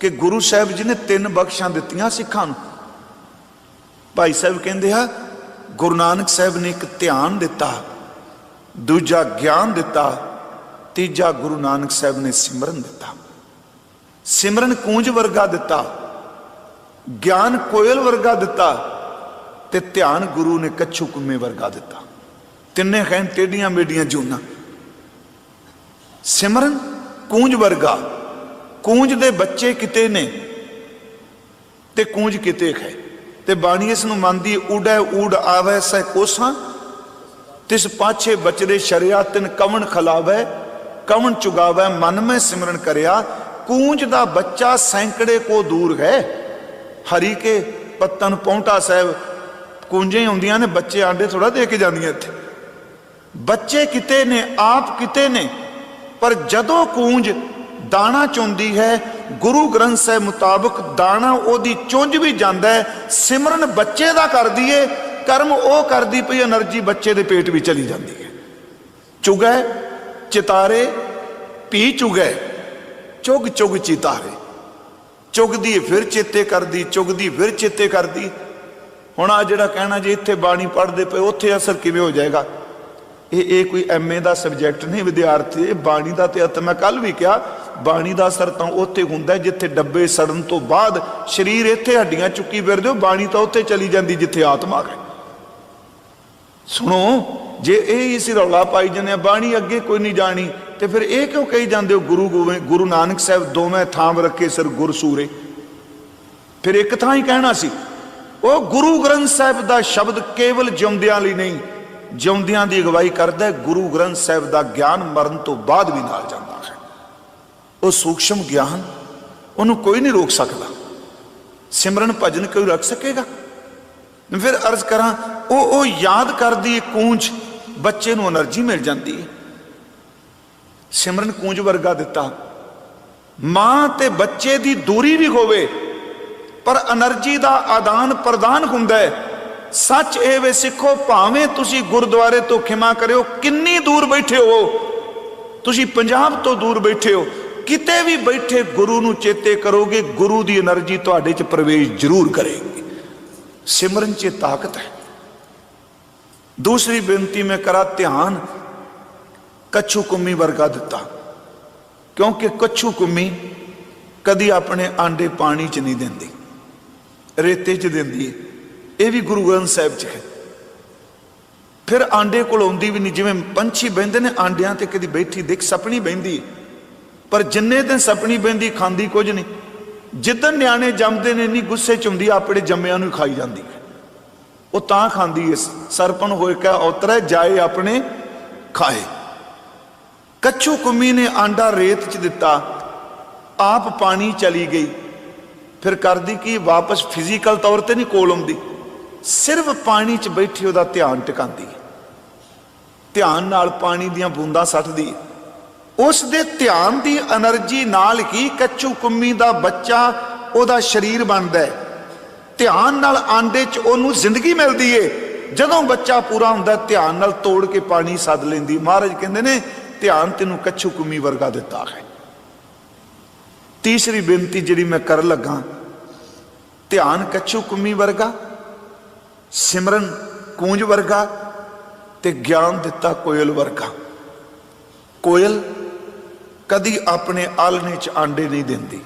ਕਿ ਗੁਰੂ ਸਾਹਿਬ ਜੀ ਨੇ ਤਿੰਨ ਬਖਸ਼ਾਂ ਦਿੱਤੀਆਂ ਸਿੱਖਾਂ ਨੂੰ। ਭਾਈ ਸਾਹਿਬ ਕਹਿੰਦੇ ਆ, ਗੁਰੂ ਨਾਨਕ ਸਾਹਿਬ ਨੇ ਇੱਕ ਧਿਆਨ ਦਿੱਤਾ, ਦੂਜਾ ਗਿਆਨ ਦਿੱਤਾ, ਤੀਜਾ ਗੁਰੂ ਨਾਨਕ ਸਾਹਿਬ ਨੇ ਸਿਮਰਨ ਦਿੱਤਾ। ਸਿਮਰਨ ਕੂੰਜ ਵਰਗਾ ਦਿੱਤਾ, ਗਿਆਨ ਕੋਇਲ ਵਰਗਾ ਦਿੱਤਾ ਤੇ ਧਿਆਨ ਗੁਰੂ ਨੇ ਕੱਛੂ ਕੁੰਮੇ ਵਰਗਾ ਦਿੱਤਾ। ਤਿੰਨੇ ਖੈਨ ਟੇਡੀਆਂ ਮੇਡੀਆਂ ਜੂਨਾ। ਸਿਮਰਨ ਕੂੰਜ ਵਰਗਾ। ਕੂੰਜ ਦੇ ਬੱਚੇ ਕਿਤੇ ਨੇ ਤੇ ਕੂੰਜ ਕਿਤੇ ਹੈ ਤੇ ਬਾਣੀ ਇਸ ਨੂੰ ਮੰਨਦੀ ਹੈ, ਊੜ ਆਵੈ ਸਹਿ ਕੋਸਾਂ ਤਿਸ ਪਾਛੇ ਬਚਦੇ ਸ਼ਰਿਆ ਤਿਨ ਕਵਣ ਖਲਾਵੈ ਕਵਣ ਚੁਗਾਵੈ ਮਨ ਮੈਂ ਸਿਮਰਨ ਕਰਿਆ। ਕੂੰਜ ਦਾ ਬੱਚਾ ਸੈਂਕੜੇ ਕੋ ਦੂਰ ਹੈ। ਹਰੀ ਕੇ ਪੱਤਨ ਪੌਂਟਾ ਸਾਹਿਬ ਕੂੰਜੇ ਹੀ ਹੁੰਦੀਆਂ ਨੇ ਬੱਚੇ ਆਂਡੇ ਥੋੜਾ ਦੇ ਕੇ ਜਾਂਦੀਆਂ ਇੱਥੇ। ਬੱਚੇ ਕਿਤੇ ਨੇ ਆਪ ਕਿਤੇ ਨੇ ਪਰ ਜਦੋਂ ਕੂੰਜ ਦਾਣਾ ਚੁੰਦੀ ਹੈ, ਗੁਰੂ ਗ੍ਰੰਥ ਸਾਹਿਬ ਮੁਤਾਬਕ ਦਾਣਾ ਉਹਦੀ ਚੁੰਝ ਵੀ ਜਾਂਦਾ ਹੈ, ਸਿਮਰਨ ਬੱਚੇ ਦਾ ਕਰਦੀ ਏ, ਕਰਮ ਉਹ ਕਰਦੀ ਪਈ, એનર્ਜੀ ਬੱਚੇ ਦੇ ਪੇਟ ਵਿੱਚ ਚਲੀ ਜਾਂਦੀ ਹੈ। ਚੁਗੈ, ਚਿਤਾਰੇ ਪੀ ਚੁਗੈ, ਚੁਗ ਚੁਗ ਚਿਤਾਰੇ। ਚੁਗਦੀ ਫਿਰ ਚੇਤੇ ਕਰਦੀ, ਚੁਗਦੀ ਫਿਰ ਚੇਤੇ ਕਰਦੀ। ਹੁਣ ਆ ਜਿਹੜਾ ਕਹਿਣਾ ਜੀ ਇੱਥੇ ਬਾਣੀ ਪੜ੍ਹਦੇ ਪਏ, ਉੱਥੇ ਅਸਰ ਕਿਵੇਂ ਹੋ ਜਾਏਗਾ? ਇਹ ਇਹ ਕੋਈ ਐਮਏ ਦਾ ਸਬਜੈਕਟ ਨਹੀਂ, ਵਿਦਿਆਰਥੀ ਬਾਣੀ ਦਾ ਤੇ ਅਤ ਮੈਂ ਕੱਲ ਵੀ ਕਿਹਾ ਬਾਣੀ ਦਾ ਅਸਰ ਤਾਂ ਉੱਥੇ ਹੁੰਦਾ ਜਿੱਥੇ ਡੱਬੇ ਸੜਨ ਤੋਂ ਬਾਅਦ ਸਰੀਰ ਇੱਥੇ ਹੱਡੀਆਂ ਚੁੱਕੀ ਫਿਰਦੇ ਹੋ, ਬਾਣੀ ਤਾਂ ਉੱਥੇ ਚਲੀ ਜਾਂਦੀ ਜਿੱਥੇ ਆਤਮਾ ਹੈ। ਸੁਣੋ, ਜੇ ਇਹ ਹੀ ਸੀ ਰੌਲਾ ਪਾਈ ਜਾਂਦੇ ਆ ਬਾਣੀ ਅੱਗੇ ਕੋਈ ਨਹੀਂ ਜਾਣੀ, ਤੇ ਫਿਰ ਇਹ ਕਿਉਂ ਕਹੀ ਜਾਂਦੇ ਹੋ, ਗੁਰੂ ਗੋਬਿੰਦ, ਗੁਰੂ ਨਾਨਕ ਸਾਹਿਬ ਦੋਵੇਂ ਥਾਂ ਰੱਖੇ ਸਰ ਗੁਰ ਸੂਰੇ ਫਿਰ ਇੱਕ ਥਾਂ ਹੀ ਕਹਿਣਾ ਸੀ, ਉਹ ਗੁਰੂ ਗ੍ਰੰਥ ਸਾਹਿਬ ਦਾ ਸ਼ਬਦ ਕੇਵਲ ਜਿਉਂਦਿਆਂ ਲਈ ਨਹੀਂ, ਜਿਉਂਦਿਆਂ ਦੀ ਅਗਵਾਈ ਕਰਦਾ ਗੁਰੂ ਗ੍ਰੰਥ ਸਾਹਿਬ ਦਾ ਗਿਆਨ ਮਰਨ ਤੋਂ ਬਾਅਦ ਵੀ ਨਾਲ ਜਾਂਦਾ ਉਹ ਸੂక్ష్ਮ ਗਿਆਨ ਉਹਨੂੰ ਕੋਈ ਨਹੀਂ ਰੋਕ ਸਕਦਾ। ਸਿਮਰਨ ਭਜਨ ਕੋਈ ਰੱਖ ਸਕੇਗਾ? ਫਿਰ ਅਰਜ਼ ਕਰਾਂ, ਉਹ ਉਹ ਯਾਦ ਕਰਦੀ ਕੂੰਜ, ਬੱਚੇ ਨੂੰ એનર્ਜੀ ਮਿਲ ਜਾਂਦੀ ਹੈ ਸਿਮਰਨ ਕੂੰਜ ਵਰਗਾ ਦਿੱਤਾ, ਮਾਂ ਤੇ ਬੱਚੇ ਦੀ ਦੂਰੀ ਵੀ ਹੋਵੇ, ਪਰ એનર્ਜੀ ਦਾ ਆਦਾਨ ਪ੍ਰਦਾਨ ਹੁੰਦਾ ਹੈ ਸੱਚ ਇਹ ਵੇ ਸਿੱਖੋ, ਭਾਵੇਂ ਤੁਸੀਂ ਗੁਰਦੁਆਰੇ ਤੋਂ ਖਿਮਾ ਕਰਿਓ, ਕਿੰਨੀ ਦੂਰ ਬੈਠੇ ਹੋ? ਤੁਸੀਂ ਪੰਜਾਬ ਤੋਂ ਦੂਰ ਬੈਠੇ ਹੋ ਕਿਤੇ ਵੀ ਬੈਠੇ ਗੁਰੂ ਨੂੰ ਚੇਤੇ ਕਰੋਗੇ, ਗੁਰੂ ਦੀ એનર્ਜੀ ਤੁਹਾਡੇ 'ਚ ਪ੍ਰਵੇਸ਼ ਜ਼ਰੂਰ ਕਰੇਗੀ। ਸਿਮਰਨ 'ਚ ਤਾਕਤ ਹੈ। ਦੂਸਰੀ ਬੇਨਤੀ ਮੈਂ ਕਰਾ, ਧਿਆਨ ਕੱਛੂ ਕੁੰਮੀ ਵਰਗਾ ਦਿੱਤਾ। ਕਿਉਂਕਿ ਕੱਛੂ ਕੁੰਮੀ ਕਦੀ ਆਪਣੇ ਆਂਡੇ ਪਾਣੀ 'ਚ ਨਹੀਂ ਦਿੰਦੀ, ਰੇਤੇ 'ਚ ਦਿੰਦੀ ਇਹ ਵੀ ਗੁਰੂ ਗ੍ਰੰਥ ਸਾਹਿਬ 'ਚ ਹੈ। ਫਿਰ ਆਂਡੇ ਕੋਲ ਆਉਂਦੀ ਵੀ ਨਹੀਂ, ਜਿਵੇਂ ਪੰਛੀ ਬੈੰਦੇ ਨੇ ਆਂਡਿਆਂ ਤੇ ਕਦੀ ਬੈਠੀ, ਦੇਖ ਸਪਣੀ ਬੈੰਦੀ ਪਰ ਜਿੰਨੇ ਦਿਨ ਸਪਣੀ ਬਹਿੰਦੀ ਖਾਂਦੀ ਕੁਝ ਨਹੀਂ, ਜਿੱਦਣ ਨਿਆਣੇ ਜੰਮਦੇ ਨੇ ਨਹੀਂ ਗੁੱਸੇ 'ਚ ਹੁੰਦੀ ਆਪਣੇ ਜੰਮਿਆਂ ਨੂੰ ਹੀ ਖਾਈ ਜਾਂਦੀ ਹੈ। ਉਹ ਤਾਂ ਖਾਂਦੀ ਇਸ ਸਰਪਨ ਹੋਏ ਕਾ ਉਤਰੈ ਜਾਏ ਆਪਣੇ ਖਾਏ। ਕੱਛੂ ਕੁੰਮੀ ਨੇ ਆਂਡਾ ਰੇਤ 'ਚ ਦਿੱਤਾ, ਆਪ ਪਾਣੀ ਚਲੀ ਗਈ। ਫਿਰ ਕਰਦੀ ਕਿ, ਵਾਪਸ ਫਿਜ਼ੀਕਲ ਤੌਰ ਤੇ ਨਹੀਂ ਕੋਲ ਆਉਂਦੀ। ਸਿਰਫ ਪਾਣੀ 'ਚ ਬੈਠੀ ਉਹਦਾ ਧਿਆਨ ਟਿਕਾਉਂਦੀ ਧਿਆਨ ਨਾਲ ਪਾਣੀ ਦੀਆਂ ਬੂੰਦਾਂ ਸੱਟਦੀ ਉਸ ਦੇ ਧਿਆਨ ਦੀ એનર્ਜੀ ਨਾਲ ਹੀ ਕੱਚੂ ਕੁੰਮੀ ਦਾ ਬੱਚਾ ਉਹਦਾ ਸਰੀਰ ਬਣਦਾ ਹੈ। ਧਿਆਨ ਨਾਲ ਆਂਡੇ 'ਚ ਉਹਨੂੰ ਜ਼ਿੰਦਗੀ ਮਿਲਦੀ ਏ। ਜਦੋਂ ਬੱਚਾ ਪੂਰਾ ਹੁੰਦਾ, ਧਿਆਨ ਨਾਲ ਤੋੜ ਕੇ ਪਾਣੀ ਸੱਦ ਲੈਂਦੀ। ਮਹਾਰਾਜ ਕਹਿੰਦੇ ਨੇ, ਧਿਆਨ ਤੈਨੂੰ ਕੱਛੂ ਕੁੰਮੀ ਵਰਗਾ ਦਿੱਤਾ ਹੈ। ਤੀਸਰੀ ਬੇਨਤੀ ਜਿਹੜੀ ਮੈਂ ਕਰਨ ਲੱਗਾ, ਧਿਆਨ ਕੱਛੂ ਕੁੰਮੀ ਵਰਗਾ, ਸਿਮਰਨ ਕੂੰਜ ਵਰਗਾ ਤੇ ਗਿਆਨ ਦਿੱਤਾ ਕੋਇਲ ਵਰਗਾ। ਕੋਇਲ ਕਦੀ ਆਪਣੇ ਆਲਣੇ 'ਚ ਆਂਡੇ ਨਹੀਂ ਦਿੰਦੀ।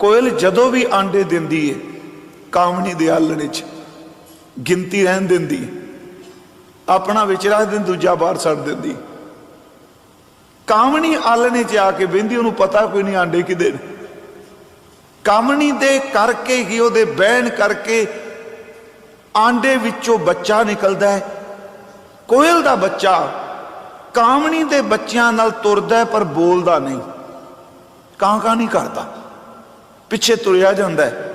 ਕੋਇਲ ਜਦੋਂ ਵੀ ਆਂਡੇ ਦਿੰਦੀ ਏ, ਕਾਮਣੀ ਦੇ ਆਲਣੇ 'ਚ ਗਿਣਤੀ ਰਹਿਣ ਦਿੰਦੀ ਆਪਣਾ ਵਿੱਚ ਰੱਖ ਦਿੰਦੀ, ਦੂਜਾ ਬਾਹਰ ਛੱਡ ਦਿੰਦੀ। ਕਾਮਣੀ ਆਲਣੇ 'ਚ ਆ ਕੇ ਬਹਿੰਦੀ, ਉਹਨੂੰ ਪਤਾ ਕੋਈ ਨਹੀਂ ਆਂਡੇ ਕਿਦੇ ਨੇ। ਕਾਮਣੀ ਦੇ ਕਰਕੇ ਹੀ ਉਹਦੇ ਬਹਿਣ ਕਰਕੇ ਆਂਡੇ ਵਿੱਚੋਂ ਬੱਚਾ ਨਿਕਲਦਾ ਹੈ ਕੋਇਲ ਦਾ ਬੱਚਾ ਕਾਮਣੀ ਦੇ ਬੱਚਿਆਂ ਨਾਲ ਤੁਰਦਾ ਪਰ ਬੋਲਦਾ ਨਹੀਂ। ਕਾਂ ਕਾਂ ਨਹੀਂ ਕਰਦਾ। ਪਿੱਛੇ ਤੁਰਿਆ ਜਾਂਦਾ ਹੈ।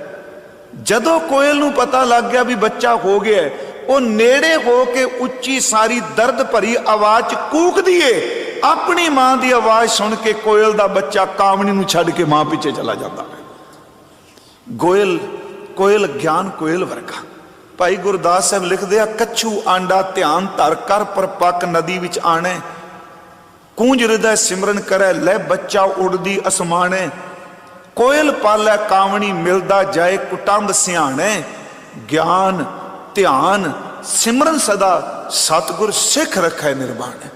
ਜਦੋਂ ਕੋਇਲ ਨੂੰ ਪਤਾ ਲੱਗ ਗਿਆ ਵੀ ਬੱਚਾ ਹੋ ਗਿਆ ਉਹ ਨੇੜੇ ਹੋ ਕੇ ਉੱਚੀ ਸਾਰੀ ਦਰਦ ਭਰੀ ਆਵਾਜ਼ 'ਚ ਕੂਕਦੀ ਏ। ਆਪਣੀ ਮਾਂ ਦੀ ਆਵਾਜ਼ ਸੁਣ ਕੇ ਕੋਇਲ ਦਾ ਬੱਚਾ ਕਾਮਣੀ ਨੂੰ ਛੱਡ ਕੇ ਮਾਂ ਪਿੱਛੇ ਚਲਾ ਜਾਂਦਾ ਹੈ। ਗੋਇਲ, ਕੋਇਲ, ਗਿਆਨ ਕੋਇਲ ਵਰਗਾ। ਭਾਈ ਗੁਰਦਾਸ ਸਾਹਿਬ ਲਿਖਦੇ ਆ, ਕੱਛੂ ਆਂਡਾ ਧਿਆਨ ਧਰ ਕਰ ਪਰਪੱਕ ਨਦੀ ਵਿੱਚ ਆਣੇ। ਕੂੰਜ ਹਿਰਦੈ ਸਿਮਰਨ ਕਰੈ, ਲੈ ਬੱਚਾ ਉੜਦੀ ਅਸਮਾਨੇ ਕੋਇਲ ਪਾਲੈ ਕਾਵਣੀ ਮਿਲਦਾ ਜਾਏ ਕੁਟੰਬ ਸਿਆਣੇ। ਗਿਆਨ ਧਿਆਨ ਸਿਮਰਨ ਸਦਾ ਸਤਿਗੁਰ ਸਿੱਖ ਰੱਖੈ ਨਿਰਵਾਣ।